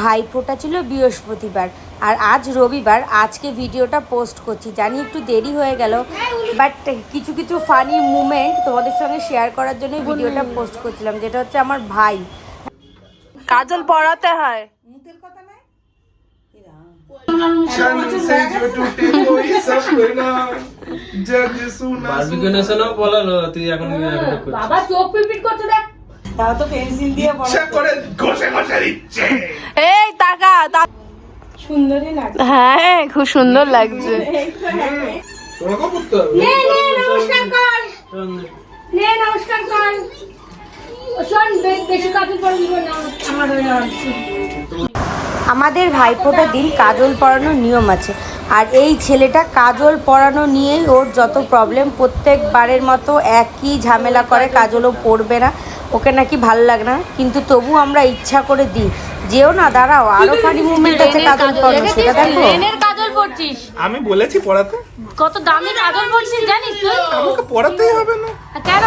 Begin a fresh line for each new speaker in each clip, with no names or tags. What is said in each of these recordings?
ভাইফোটা ছিল বৃহস্পতিবার। আর আজ রবিবার আজকে ভিডিওটা পোস্ট করছি। জানি একটু দেরি হয়ে গেল বাট কিছু কিছু ফানি মুমেন্ট তোমাদের সঙ্গে শেয়ার করার জন্য ভিডিওটা পোস্ট করছিলাম যেটা হচ্ছে আমার ভাই।
কাজল পড়াতে হয়।
মুখের কথা নাই? বাবা চোখ পিপিট করতে দেখ।
বারবিকিউনেশনও
তো পেন্সিল দিয়ে
ইচ্ছা করে ঘষে ঘষে দিচ্ছে।
এই টাকা হ্যাঁ খুব সুন্দর লাগছে।
তোমাকেও করতে হবে।
নে নে নমস্কার কর। নে নমস্কার কর। শোন বেশি কাপড় পরে দিব না আমার হয়ে যাওয়ার আমাদের ভাইফোঁটার দিন কাজল পরানোর নিয়ম আছে। আর এই ছেলেটা কাজল পরানো নিয়েই ওর যত প্রবলেম প্রত্যেকবারের মতো একই ঝামেলা করে কাজলও পড়বে না। ওকে নাকি ভালো লাগে না। কিন্তু তবু আমরা ইচ্ছা করে দিই। যেও না দাঁড়াও আরও ফানি মুভমেন্ট আছে কাজল পরানো সেটা দেখো।
পড়ছিস
আমি বলেছি পড়াতে?
কত দামি কাজল পড়ছিস জানিস তুই?
আমাকে পড়াতেই হবে না।
কেন?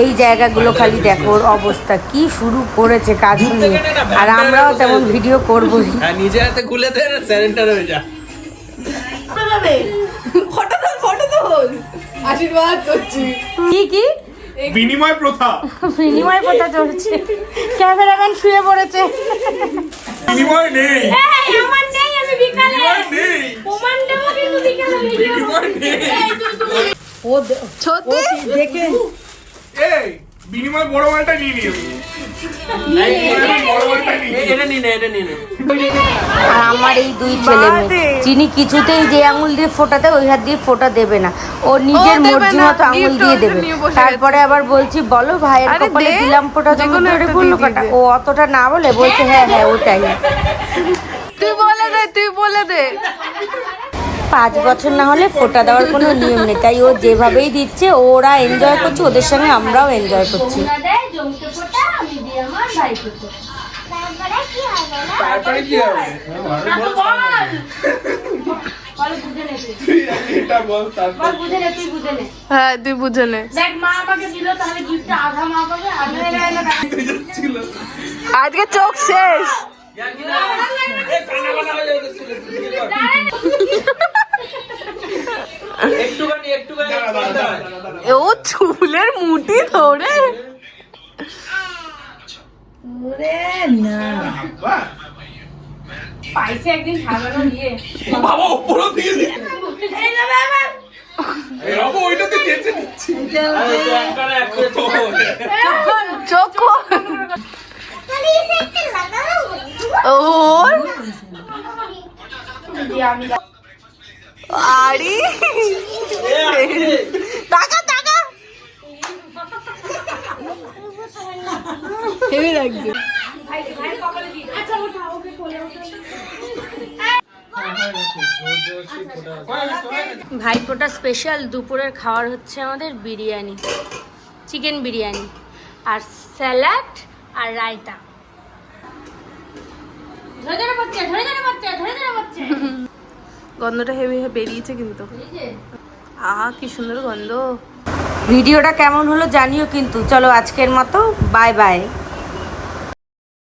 এই জায়গাগুলো খালি দেখো ওর অবস্থা কি শুরু করেছে কাজল নিয়ে। আর আমরাও তেমন ভিডিও করবোই
হ্যাঁ নিজে হাতে খুলে দে স্যারেন্টার হয়ে যা।
কি কি?
বিনিময় প্রথা।
বিনিময় প্রথা চলছে। ক্যামেরাম্যান শুয়ে পড়েছে।
বিনিময় নেই
এই, আমার নেই আমি বিকালে
বিনিময় নেই
প্রমাণ
আর আমার এই দুই ছেলে মেয়ে চিনি কিছুতেই যে আঙুল দিয়ে ফোটাতে ওই হাত দিয়ে ফোটা দেবে না ও নিজের মর্জি মতো আঙুল দিয়ে দেবে তারপরে আবার বলছি বলো ভাইয়ের কপালে দিলাম ফোটা তুমি বলল কাটা ও অতটা না বলে বলছে হ্যাঁ হ্যাঁ ওটাই
তুই বলে দে, তুই বলে দে।
পাঁচ বছর না হলে ফোটা দেওয়ার কোনো নিয়ম নেই। তাই ও যেভাবেই দিচ্ছে ওরা এনজয় করছে ওদের সঙ্গে আমরাও এনজয় করছি।
তারপরে কি হবে?
হ্যাঁ তুই বুঝে নে।
দেখ মা আমাকে
ও চুলের মুঠি ধরে।
বাহ,
পাইছে একদিন সাজানো দিয়ে
বাবা উপরও দিয়ে
এই যাবে আমার
এই বাবা ওইটাতে চেঁচে নিচ্ছি
চোখ ওর। আরে। টাকা টাকা হেভি লাগছে।
ভাইফোঁটা স্পেশাল দুপুরের খাবার হচ্ছে আমাদের বিরিয়ানি চিকেন বিরিয়ানি আর স্যালাড আর রায়তা।
ধরে ধরে বাচ্চা ধরে ধরে বাচ্চা ধরে ধরে বাচ্চা
গন্ধটা হেভি বেরিয়েছে কিন্তু আহা, কি সুন্দর গন্ধ।
ভিডিওটা কেমন হলো জানিও কিন্তু। চলো আজকের মতো বাই বাই